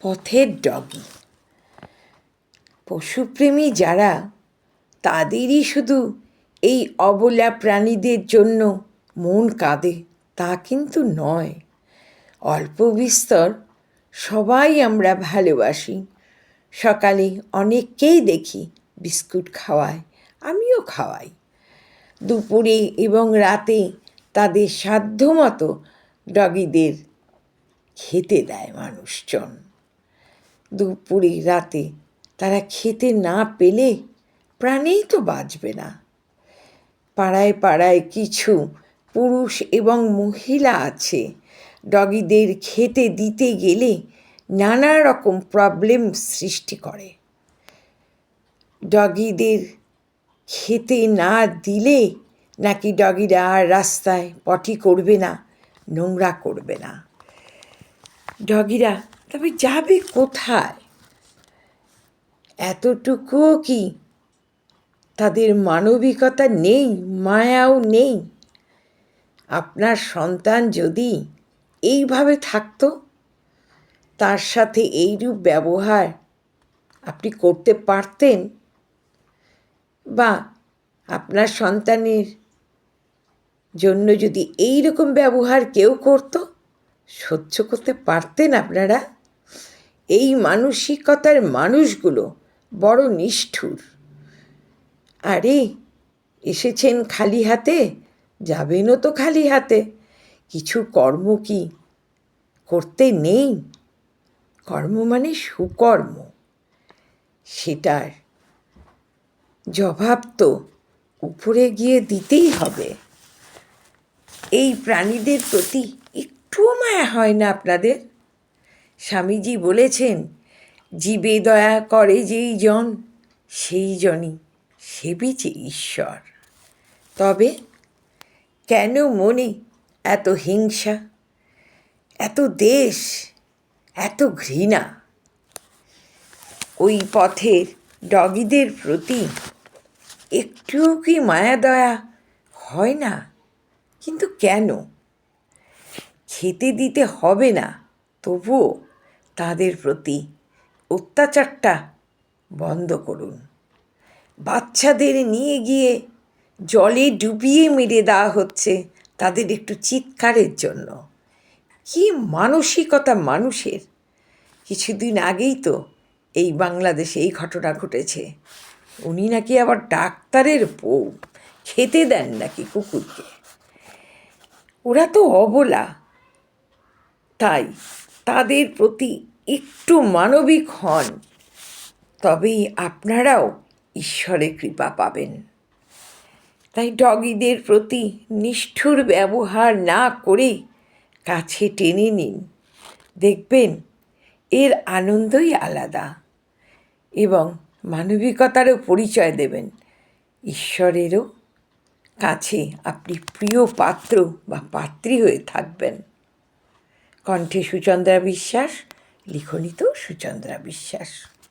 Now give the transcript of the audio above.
পথের ডগি। পশুপ্রেমী যারা, তাদেরই শুধু এই অবলা প্রাণীদের জন্য মন কাঁদে, তা কিন্তু নয়। অল্প বিস্তর, সবাই আমরা ভালোবাসি। সকালে অনেককেই দেখি বিস্কুট খাওয়ায়, আমিও খাওয়াই। দুপুরে এবং রাতে তাদের সাধ্যমতো ডগিদের খেতে দেয় মানুষজন। দুপুরে, রাতে। তারা খেতে না পেলে প্রাণেই তো বাঁচবে না। পাড়ায় পাড়ায় কিছু পুরুষ এবং মহিলা আছে। ডগিদের খেতে দিতে গেলে নানা রকম প্রবলেম সৃষ্টি করে। ডগিদের খেতে না দিলে নাকি ডগিরা আর রাস্তায় পটি করবে না, নোংরা করবে না। ডগিরা তবে যাবে কোথায়? এতটুকুও কি? তাদের মানবিকতা নেই, মায়াও নেই। আপনার সন্তান যদি এইভাবে থাকতো, তার সাথে এইরূপ ব্যবহার আপনি করতে পারতেন? বা আপনার সন্তানের জন্য যদি এই রকম ব্যবহার কেউ করতো, সহ্য করতে পারতেন আপনারা? এই মানসিকতার মানুষগুলো বড় নিষ্ঠুর। আরে, এসেছেন খালি হাতে? যাবেনও তো খালি হাতে। কিছু কর্ম কি করতে নেই? কর্ম মানে সুকর্ম। সেটার জবাব তো উপরে গিয়ে দিতেই হবে। এই প্রাণীদের প্রতি একটুও মায়া হয় না আপনাদের? স্বামীজি বলেছেন, জীবে দয়া করে যেই জন, সেই জনই সেবিছে ঈশ্বর। তবে কেন মনে এত হিংসা, এত দেশ, এত ঘৃণা? ওই পথের ডগিদের প্রতি একটুও কি মায়া দয়া হয় না? কিন্তু কেন? খেতে দিতে হবে না, তবুও তাদের প্রতি অত্যাচারটা বন্ধ করুন। বাচ্চাদের নিয়ে গিয়ে জলে ডুবিয়ে মেরে দেওয়া হচ্ছে তাদের একটু চিৎকারের জন্য। কি মানসিকতা মানুষের। কিছুদিন আগেই তো এই বাংলাদেশে এই ঘটনা ঘটেছে। উনি নাকি আবার ডাক্তারের বউ, খেতে দেন নাকি কুকুরকে। ওরা তো অবলা। তাই তাদের প্রতি একটু মানবিক হন, তবেই আপনারাও ঈশ্বরের কৃপা পাবেন। তাই ডগিদের প্রতি নিষ্ঠুর ব্যবহার না করে কাছে টেনে নিন। দেখবেন, এর আনন্দই আলাদা এবং মানবিকতারও পরিচয় দেবেন। ঈশ্বরেরও কাছে আপনি প্রিয় পাত্র বা পাত্রী হয়ে থাকবেন। কণ্ঠে সুচন্দ্রা বিশ্বাস লিখনিত সুচন্দ্রা বিশ্বাস।